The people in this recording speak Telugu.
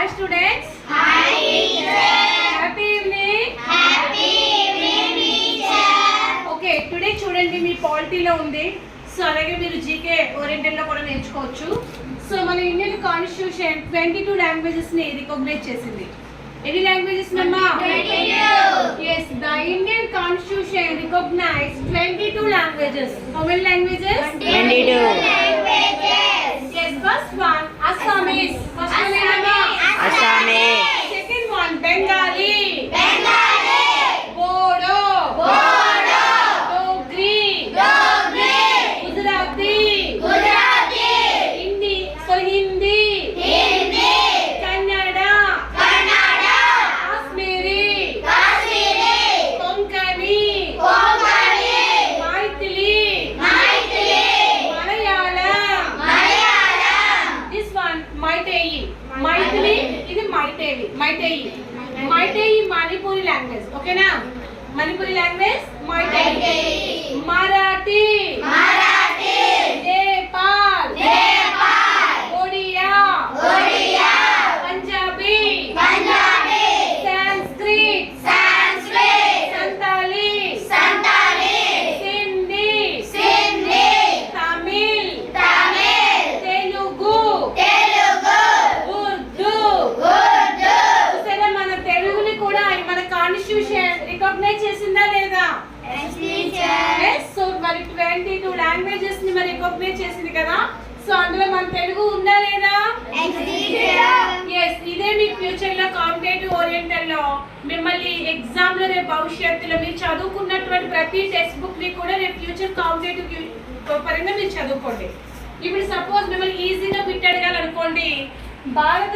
Hi students. Hi, teacher. Happy evening. Happy evening, teacher. Okay today చూడండి మీ పాలిటీలో ఉంది సో అలాగే మీరు జీకే ఓరియంటెడ్లో కూడా నేర్చుకోవచ్చు సో మన ఇండియన్ కాన్స్టిట్యూషన్ ట్వంటీ టూ లాంగ్వేజెస్ని రికగ్నైజ్ చేసింది ఎన్ని languages 22. Yes the Indian constitution recognise twenty two languages how many languages 22. Languages. Meitei Meitei Meitei Manipuri language ఓకేనా? మణిపూరి లాంగ్వేజ్ మైతేయి రికగ్నైజ్ చేసిందా లేదా. సో మరి ట్వంటీ టూ లాంగ్వేజెస్ని మరి రికగ్నైజ్ చేసింది కదా. సో అందులో మన తెలుగు ఉందా లేదా? ఇదే మీ ఫ్యూచర్లో కాంపిటేటివ్ ఓరియంటెడ్లో మిమ్మల్ని ఎగ్జామ్లో రేపు భవిష్యత్తులో మీరు చదువుకున్నటువంటి ప్రతి టెక్స్ట్ బుక్ని కూడా రేపు ఫ్యూచర్ కాంపిటేటివ్ పరంగా మీరు చదువుకోండి. ఇప్పుడు సపోజ్ మిమ్మల్ని ఈజీగా బిట్ అడగాలనుకోండి భారత